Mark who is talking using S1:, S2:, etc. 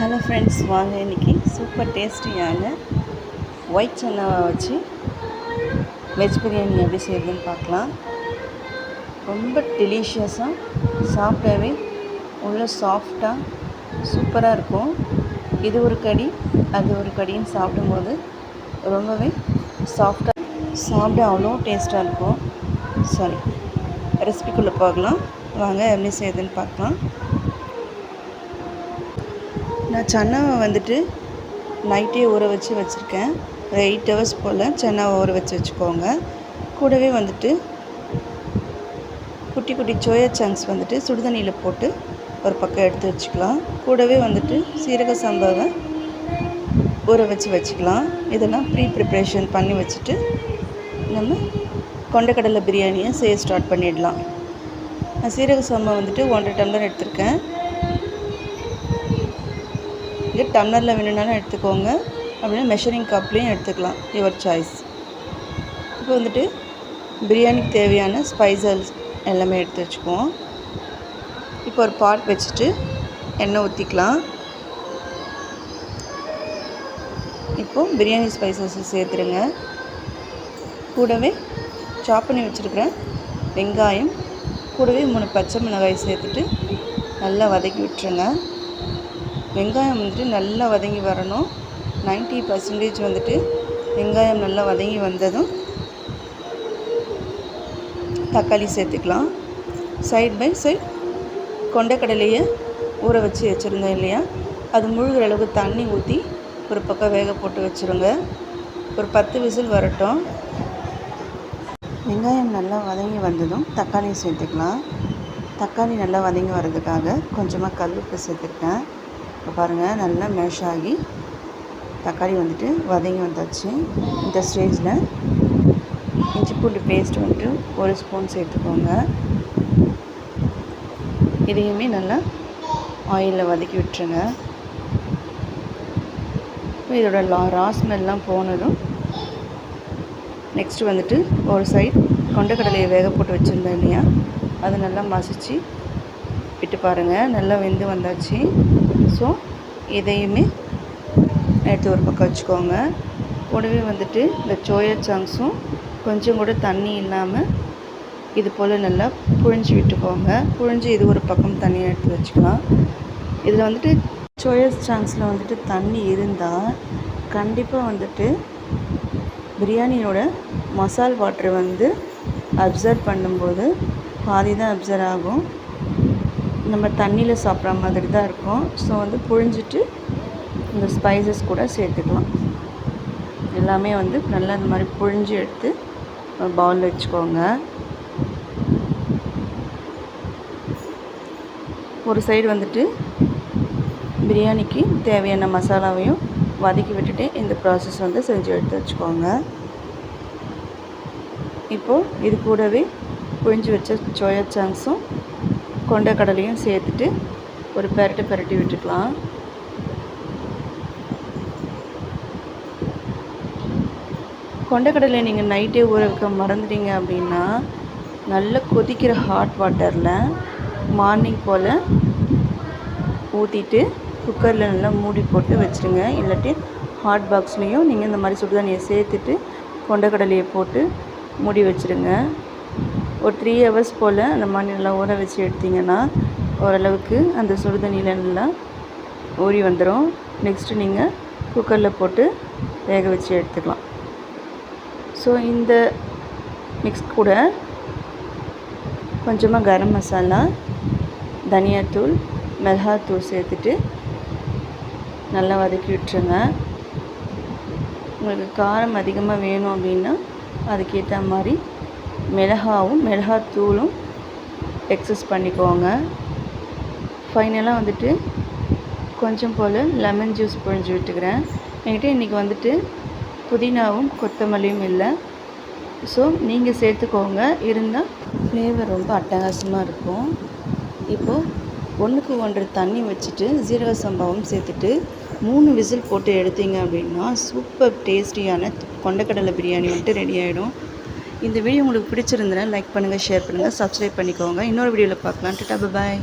S1: Hello friends வாங்க இன்றைக்கி super டேஸ்டியான ஒயிட் சன்னாவை வச்சு வெஜ் பிரியாணி எப்படி செய்யுதுன்னு பார்க்கலாம். ரொம்ப டெலிஷியஸாக சாப்பிடவே உள்ள சாஃப்டாக சூப்பராக இருக்கும். இது ஒரு கடி அது ஒரு கடின்னு சாப்பிடும்போது ரொம்பவே சாஃப்டாக சாப்பிட அவ்வளோ டேஸ்ட்டாக இருக்கும். சாரி ரெசிபிக்குள்ளே பார்க்கலாம் வாங்க எப்படி செய்யுதுன்னு பார்க்கலாம். நான் சன்னாவை வந்துட்டு நைட்டே ஊற வச்சு வச்சுருக்கேன். ஒரு எயிட் ஹவர்ஸ் போல் சன்னாவை ஊற வச்சு வச்சுக்கோங்க. கூடவே வந்துட்டு குட்டி குட்டி சோயா சங்க்ஸ் வந்துட்டு சுடுதண்ணியில் போட்டு ஒரு பக்கம் எடுத்து வச்சுக்கலாம். கூடவே வந்துட்டு சீரக சம்பாவை ஊற வச்சு வச்சுக்கலாம். இதெல்லாம் ப்ரீ ப்ரிப்ரேஷன் பண்ணி வச்சுட்டு நம்ம கொண்டக்கடலை பிரியாணியை செய்ய ஸ்டார்ட் பண்ணிடலாம். நான் சீரக சம்பா வந்துட்டு ஒன்றரை டம்ளர் எடுத்திருக்கேன். இருக்குது டம்ளரில் வேணும்னாலும் எடுத்துக்கோங்க. அப்படின்னா மெஷரிங் கப்லேயும் எடுத்துக்கலாம். யுவர் சாய்ஸ் இப்போ வந்துட்டு பிரியாணிக்கு தேவையான ஸ்பைசஸ் எல்லாமே எடுத்து வச்சுக்குவோம். இப்போ ஒரு பாட் வச்சுட்டு எண்ணெய் ஊற்றிக்கலாம் இப்போது பிரியாணி ஸ்பைசஸ் சேர்த்துருங்க. கூடவே சாப் பண்ணி வச்சுருக்கிறேன் வெங்காயம் கூடவே மூணு பச்சை மிளகாய் சேர்த்துட்டு நல்லா வதக்கி விட்டுருங்க. வெங்காயம் வந்துட்டு நல்லா வதங்கி வரணும். நைன்ட்டி பர்சன்டேஜ் வந்துட்டு வெங்காயம் நல்லா வதங்கி வந்ததும் தக்காளி சேர்த்துக்கலாம். சைட் பை சைட் கொண்டக்கடலையை ஊற வச்சு வச்சுருந்தோம் இல்லையா? அது முழுகிற அளவுக்கு தண்ணி ஊற்றி ஒரு பக்கம் வேக போட்டு வச்சுருங்க. ஒரு பத்து விசில் வரட்டும். வெங்காயம் நல்லா வதங்கி வந்ததும் தக்காளி சேர்த்துக்கலாம். தக்காளி நல்லா வதங்கி வர்றதுக்காக கொஞ்சமாக கல் உப்பு சேர்த்துருக்கேன். இப்போ பாருங்கள் நல்லா மேஷ் ஆகி தக்காளி வந்துட்டு வதங்கி வந்தாச்சு. இந்த ஸ்டேஜில் இஞ்சி பூண்டு பேஸ்ட் வந்துட்டு ஒரு ஸ்பூன் சேர்த்துக்கோங்க. இதையுமே நல்லா ஆயிலில் வதக்கி விட்டுருங்க. இதோட லா ரா ஸ்மெல்லாம் போனதும் நெக்ஸ்ட்டு வந்துட்டு ஒரு சைட் கொண்டக்கடலையை வேக போட்டு வச்சுருந்தேன் இல்லையா? அதை நல்லா மசித்து விட்டு பாருங்கள் நல்லா வெந்து வந்தாச்சு. ஸோ இதையுமே எடுத்து ஒரு பக்கம் வச்சுக்கோங்க. கூடவே வந்துட்டு இந்த சோயா சாங்ஸும் கொஞ்சம் கூட தண்ணி இல்லாமல் இது போல் நல்லா புழிஞ்சு விட்டுக்கோங்க. புழிஞ்சு இது ஒரு பக்கம் தண்ணியை எடுத்து வச்சுக்கலாம். இதில் வந்துட்டு சோயா சாங்ஸில் வந்துட்டு தண்ணி இருந்தால் கண்டிப்பாக வந்துட்டு பிரியாணியோட மசால் வாட்டர் வந்து அப்சர்வ் பண்ணும்போது பாதி தான் அப்சர்வ் ஆகும். நம்ம தண்ணியில் சாப்பிட்ற மாதிரி தான் இருக்கும். ஸோ வந்து புழிஞ்சிட்டு இந்த ஸ்பைசஸ் கூட சேர்த்துக்கலாம். எல்லாமே வந்து நல்லா இந்த மாதிரி புழிஞ்சு எடுத்து பவுலில் வச்சுக்கோங்க. ஒரு சைடு வந்துட்டு பிரியாணிக்கு தேவையான மசாலாவையும் வதக்கி விட்டுட்டு இந்த ப்ராசஸ் வந்து செஞ்சு எடுத்து வச்சுக்கோங்க. இப்போது இது கூடவே புழிஞ்சு வச்ச சோயா சாங்ஸும் கொண்டக்கடலையும் சேர்த்துட்டு ஒரு பெரட்டு பெரட்டி விட்டுக்கலாம். கொண்டக்கடலை நீங்கள் நைட்டே ஊற வைக்க மறந்துட்டீங்க அப்படின்னா நல்லா கொதிக்கிற ஹாட் வாட்டரில் மார்னிங் போல் ஊற்றிட்டு குக்கரில் நல்லா மூடி போட்டு வச்சுருங்க. இல்லாட்டி ஹாட் பாக்ஸ்லேயும் நீங்கள் இந்த மாதிரி சுடுதண்ணியை சேர்த்துட்டு கொண்டக்கடலையை போட்டு மூடி வச்சுருங்க. ஒரு த்ரீ ஹவர்ஸ் போல் அந்த மாதிரி நல்லா ஊற வச்சு எடுத்திங்கன்னா ஓரளவுக்கு அந்த சுடு தண்ணியில் நல்லா ஊறி வந்துடும் நெக்ஸ்ட்டு நீங்கள் குக்கரில் போட்டு வேக வச்சு எடுத்துக்கலாம். ஸோ இந்த மிக்ஸ் கூட கொஞ்சமாக கரம் மசாலா தனியாத்தூள் மிளகாத்தூள் சேர்த்துட்டு நல்லா வதக்கி விட்டுருங்க. உங்களுக்கு காரம் அதிகமாக வேணும் அப்படின்னா அதுக்கேற்ற மாதிரி மிளகாவும் மிளகாத்தூளும் எக்ஸஸ் பண்ணிக்கோங்க. ஃபைனலாக வந்துட்டு கொஞ்சம் போல் லெமன் ஜூஸ் புழிஞ்சு விட்டுக்கிறேன். என்கிட்ட இன்றைக்கி வந்துட்டு புதினாவும் கொத்தமல்லியும் இல்லை. ஸோ நீங்கள் சேர்த்துக்கோங்க. இருந்தால் ஃப்ளேவர் ரொம்ப அட்டகாசமாக இருக்கும். இப்போது ஒன்றுக்கு ஒன்று தண்ணி வச்சுட்டு ஜீரக சம்பாவும் சேர்த்துட்டு மூணு விசில் போட்டு எடுத்தீங்க அப்படின்னா சூப்பர் டேஸ்டியான கொண்டக்கடலை பிரியாணி வந்துட்டு ரெடி ஆகிடும் இந்த வீடியோ உங்களுக்கு பிடிச்சிருந்தனா லைக் பண்ணுங்கள் ஷேர் பண்ணுங்கள் சப்ஸ்கிரைப் பண்ணிக்கோங்க. இன்னொரு வீடியோவில் பார்க்கலாம். டாட்டா பாய்